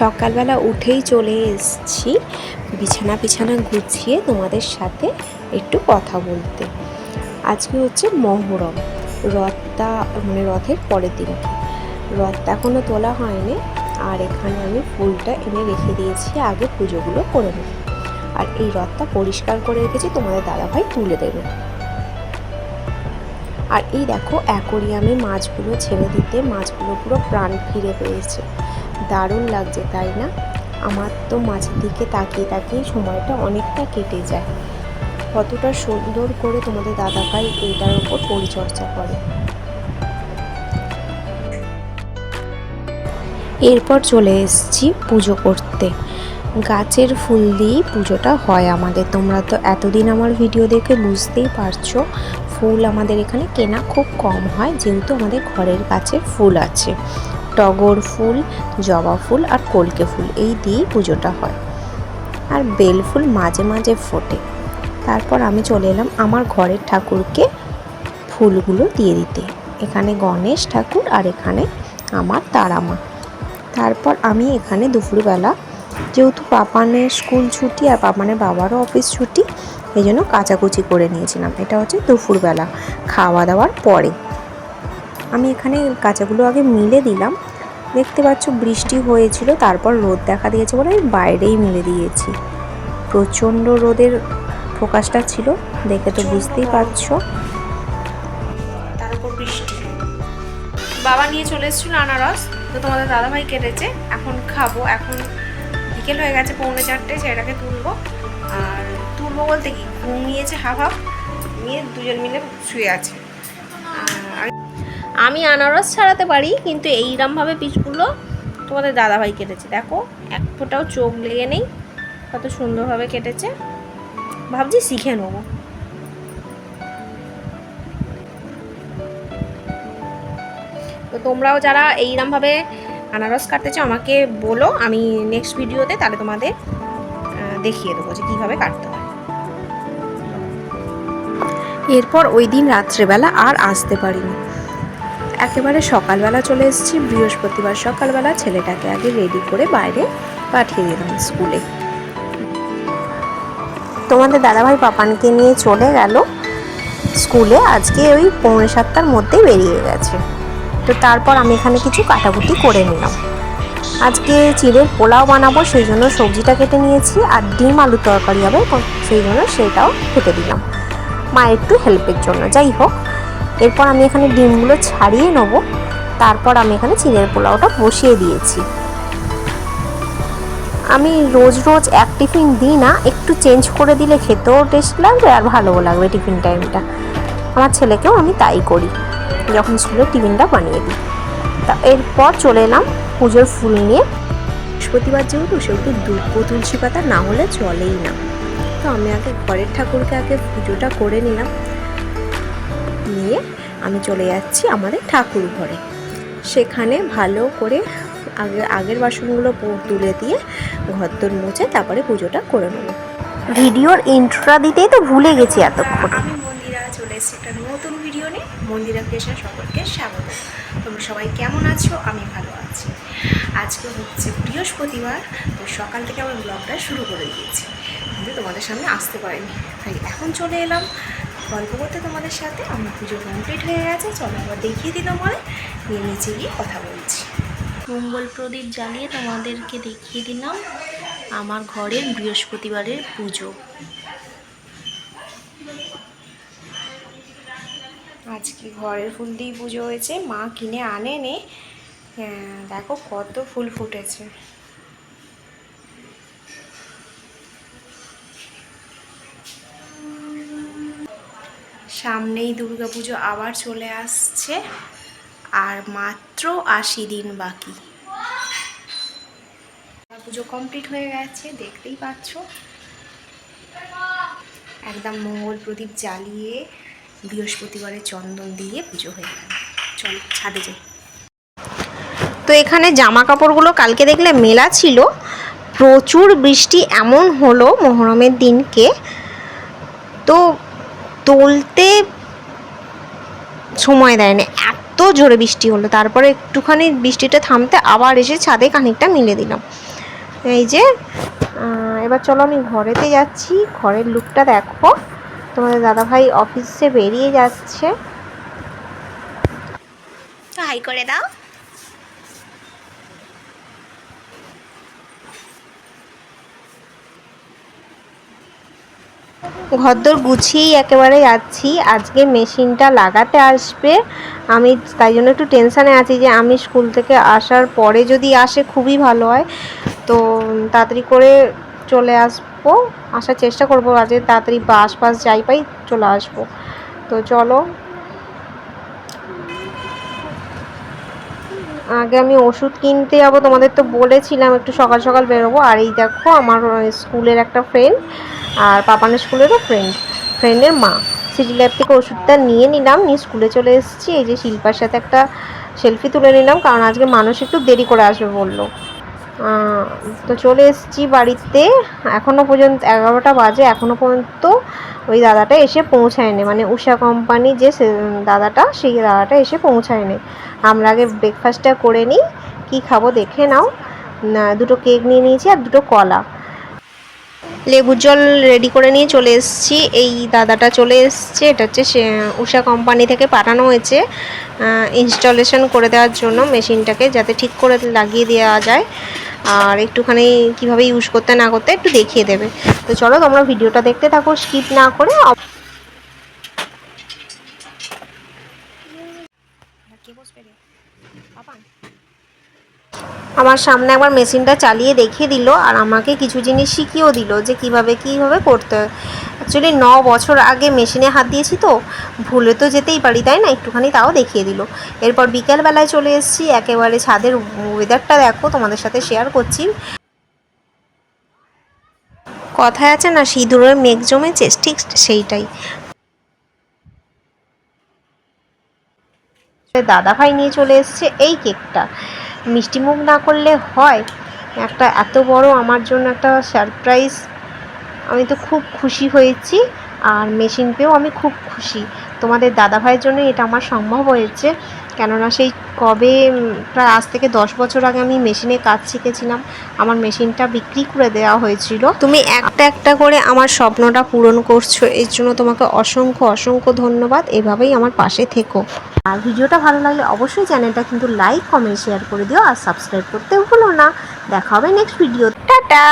সকালবেলা উঠেই চলে এসেছি। বিছানা বিছানা গুছিয়ে তোমাদের সাথে একটু কথা বলতে। আজকে হচ্ছে মহরম, রথটা মানে রথের পরের দিনকে রথটা এখনও তোলা হয়নি আর এখানে আমি ফুলটা এনে রেখে দিয়েছি, আগে পুজোগুলো করে নেব। আর এই রথটা পরিষ্কার করে রেখেছি, তোমাদের দাদাভাই তুলে দেবে। আর এই দেখো, অ্যাকোরিয়ামে মাছগুলো ছেড়ে দিতে, মাছগুলো পুরো প্রাণ ফিরে পেয়েছে। দারুণ লাগছে, তাই না? আমার তো মাছের দিকে তাকিয়ে তাকিয়ে সময়টা অনেকটা কেটে যায়। কতটা সুন্দর করে তোমাদের দাদাভাই এইটার ওপর পরিচর্যা করে। এরপর চলে এসেছি পুজো করতে। গাছের ফুল দিয়েই পুজোটা হয় আমাদের। তোমরা তো এতদিন আমার ভিডিও দেখে বুঝতেই পারছ, ফুল আমাদের এখানে কেনা খুব কম হয়, যেহেতু আমাদের ঘরের কাছে ফুল আছে। টগর ফুল, জবা ফুল আর কলকে ফুল, এই দিয়েই পুজোটা হয়। আর বেল ফুল মাঝে মাঝে ফোটে। তারপর আমি চলে এলাম আমার ঘরের ঠাকুরকে ফুলগুলো দিয়ে দিতে। এখানে গণেশ ঠাকুর আর এখানে আমার তারামা। তারপর আমি এখানে দুপুরবেলা, যেহেতু পাপানের স্কুল ছুটি আর পাপানের বাবারও অফিস ছুটি এই জন্য কাচাকুচি করে নিয়েছিলাম। এটা হচ্ছে দুপুরবেলা খাওয়া দাওয়ার পরে। আমি এখানে কাঁচাগুলো আগে মিলে দিলাম দেখতে পাচ্ছ বৃষ্টি হয়েছিল তারপর রোদ দেখা দিয়েছে বলে আমি বাইরেই মিলে দিয়েছি। প্রচণ্ড রোদের ফোকাসটা ছিল দেখে তো বুঝতেই পারছ। তার উপর বৃষ্টি। বাবা নিয়ে চলে এসেছিল আনারস তো তোমাদের দাদাভাই কেটেছে এখন খাব। এখন বিকেল হয়ে গেছে পৌনে চারটে সেটাকে তুলবো। আর তুলবো বলতে কি ঘুমিয়েছে হাফ হাফ নিয়ে দুজন মিলে শুয়ে আছে। আমি আনারস ছাড়াতে পারি, কিন্তু এইরমভাবে পিসগুলো তোমাদের দাদাভাই কেটেছে। দেখো, এক ফোঁটাও চোখ লেগে নেই, কত সুন্দরভাবে কেটেছে। ভাবছি শিখে নেব। তো তোমরাও যারা এইরমভাবে আনারস কাটতে চাও, আমাকে বলো, আমি নেক্সট ভিডিওতে তাহলে তোমাদের দেখিয়ে দেবো যে কীভাবে কাটতে হয়। এরপর ওই দিন রাত্রেবেলা আর আসতে পারিনি। একেবারে সকালবেলা চলে এসেছি। বৃহস্পতিবার সকালবেলা ছেলেটাকে আগে রেডি করে বাইরে পাঠিয়ে দিলাম স্কুলে তোমাদের দাদাভাই পাপানকে নিয়ে চলে গেল স্কুলে আজকে ওই পৌনে সাতটার মধ্যেই বেরিয়ে গেছে। তো তারপর আমি এখানে কিছু কাটাকুটি করে নিলাম। আজকে চিড়ের পোলাও বানাবো, সেই জন্য সবজিটা কেটে নিয়েছি, আর ডিম আলু তরকারি হবে, সেই জন্য সেটাও কেটে দিলাম। মা একটু হেল্পের জন্য। যাই হোক এরপর আমি এখানে ডিমগুলো ছাড়িয়ে নেব। তারপর আমি এখানে চিড়ের পোলাওটা বসিয়ে দিয়েছি। আমি রোজ রোজ এক টিফিন দিই না, একটু চেঞ্জ করে দিলে খেতেও টেস্ট লাগবে আর ভালোও লাগবে টিফিন টাইমটা। আমার ছেলেকেও আমি তাই করি, যখন স্কুলে টিফিনটা বানিয়ে দিই। তা এরপর চলে এলাম পুজোর ফুল নিয়ে। বৃহস্পতিবার যেহেতু, সেহেতু দুর্গ তুলসী পাতা না হলে চলেই না। তো আমি আগে ঘরের ঠাকুরকে আগে পুজোটা করে নিলাম। নিয়ে আমি চলে যাচ্ছি আমাদের ঠাকুর ঘরে। সেখানে ভালো করে আগে আগের বাসনগুলো তুলে দিয়ে ঘরদোর মুছে তারপরে পুজোটা করে নেব। ভিডিওর ইন্ট্রোটা দিতেই তো ভুলে গেছি এতক্ষণ। আমি মন্দিরা চলে এসেছি একটা নতুন ভিডিও নিয়ে। মন্দিরা ক্রিয়েশন সকলকে স্বাগত। তোমরা সবাই কেমন আছো? আমি ভালো আছি। আজকে হচ্ছে বৃহস্পতিবার তো সকাল থেকে আমার ব্লগটা শুরু করে দিয়েছি। কিন্তু তোমাদের সামনে আসতে পারিনি। তাই এখন চলে এলাম। গল্প করতে তোমাদের সাথে। আমার পুজো কমপ্লিট হয়ে গেছে। চলো আবার দেখিয়ে দিই তোমার নিয়ে নিচে গিয়ে কথা বলছি। মঙ্গল প্রদীপ জ্বালিয়ে তোমাদেরকে দেখিয়ে দিলাম আমার ঘরের বৃহস্পতিবারের পুজো। আজকে ঘরের ফুল দিয়ে পুজো হয়েছে। মা কিনে আনে নে হ্যাঁ, দেখো কত ফুল ফুটেছে। সামনেই পুজো আবার চলে আসছে, আর মাত্র আশি দিন বাকি। পুজো কমপ্লিট হয়ে গেছে, দেখতেই পাচ্ছ। একদম মঙ্গল প্রদীপ জ্বালিয়ে বৃহস্পতিবারে চন্দন দিয়ে পুজো হয়ে গেল। চল, ছাদে যাই। তো এখানে জামা কাপড়গুলো কালকে দেখলে মেলা ছিল। প্রচুর বৃষ্টি এমন হলো মহরমের দিনকে। তো তুলতে সময় দেয় না এত জোরে বৃষ্টি হলো। তারপরে একটুখানি বৃষ্টিটা থামতে আবার এসে ছাদে খানিকটা মিলে দিলাম। এই যে এবার চলো আমি ঘরেতে যাচ্ছি। ঘরের লুকটা দেখো। তোমাদের দাদাভাই অফিসে বেরিয়ে যাচ্ছে। হাই করে দাও। ঘরদোর গুছিয়েই একেবারে যাচ্ছি। আজকে মেশিনটা লাগাতে আসবে। আমি তাই জন্য একটু টেনশানে আছি যে আমি স্কুল থেকে আসার পরে যদি আসে খুবই ভালো হয়। তো তাড়াতাড়ি করে চলে আসব। আসার চেষ্টা করব আজকে তাড়াতাড়ি বাস বাস যাই পাই চলে আসব। তো চলো। আগে আমি ওষুধ কিনতে যাব। তোমাদের তো বলেছিলাম একটু সকাল সকাল বেরোবো। আর এই দেখো আমার স্কুলের একটা ফ্রেন্ড আর পাপানের স্কুলেরও ফ্রেন্ড ফ্রেন্ডের মা। সিটি ল্যাব থেকে ওষুধটা নিয়ে নিলাম, নিয়ে স্কুলে চলে এসেছি। এই যে শিল্পার সাথে একটা সেলফি তুলে নিলাম, কারণ আজকে মানুষ একটু দেরি করে আসবে বলল। তো চলে এসেছি বাড়িতে। এখনও পর্যন্ত এগারোটা বাজে এখনও পর্যন্ত ওই দাদাটা এসে পৌঁছায়নি। মানে উষা কোম্পানি যে দাদাটা, সেই দাদাটা এসে পৌঁছায়নি। আমরা আগে ব্রেকফাস্টটা করে নিই, কী খাব দেখে নাও। দুটো কেক নিয়ে নিয়েছি আর দুটো কলা। লেবুর জল রেডি করে নিয়ে চলে এসেছি। এই দাদাটা চলে এসছে। এটা হচ্ছে উষা কোম্পানি থেকে পাঠানো হয়েছে। ইনস্টলেশন করে দেওয়ার জন্য মেশিনটাকে যাতে ঠিক করে লাগিয়ে দেওয়া যায়। আর একটুখানি কীভাবে ইউজ করতে না করতে একটু দেখিয়ে দেবে। তো চলো তোমরা ভিডিওটা দেখতে থাকো স্কিপ না করে। কে বসবে রে? আমার সামনে একবার মেশিনটা চালিয়ে দেখিয়ে দিল আর আমাকে কিছু জিনিস শিখিয়েও দিল যে কীভাবে কীভাবে করতে হয়। অ্যাকচুয়ালি ন বছর আগে মেশিনে হাত দিয়েছি তো, ভুলে তো যেতেই পারি, তাই না? একটুখানি তাও দেখিয়ে দিল। এরপর বিকেলবেলায় চলে এসেছি, একেবারে ছাদের ওয়েদারটা দেখো, তোমাদের সাথে শেয়ার করছি। কথায় আছে না, সিঁদুরের মেঘ জমেছে, ঠিক সেইটাই। দাদা ভাই নিয়ে চলে এসছে এই কেকটা। মিষ্টি মুখ না করলে হয়। একটা এত বড় আমার জন্য একটা সারপ্রাইজ আমি তো খুব খুশি হয়েছি। আর মেশিন পেয়েও আমি খুব খুশি। তোমাদের দাদা ভাইয়ের জন্য এটা আমার সম্ভব হয়েছে। কেননা সেই কবে প্রায় আজ থেকে দশ বছর আগে আমি মেশিনে কাজ শিখেছিলাম। আমার মেশিনটা বিক্রি করে দেওয়া হয়েছিল। তুমি একটা একটা করে আমার স্বপ্নটা পূরণ করছ। এর জন্য তোমাকে অসংখ্য অসংখ্য ধন্যবাদ। এভাবেই আমার পাশে থেকো। আর ভিডিওটা ভালো লাগলে অবশ্যই চ্যানেলটা কিন্তু লাইক কমেন্ট শেয়ার করে দিও। আর সাবস্ক্রাইব করতে ভুলো না। দেখা হবে নেক্সট ভিডিও টাটা!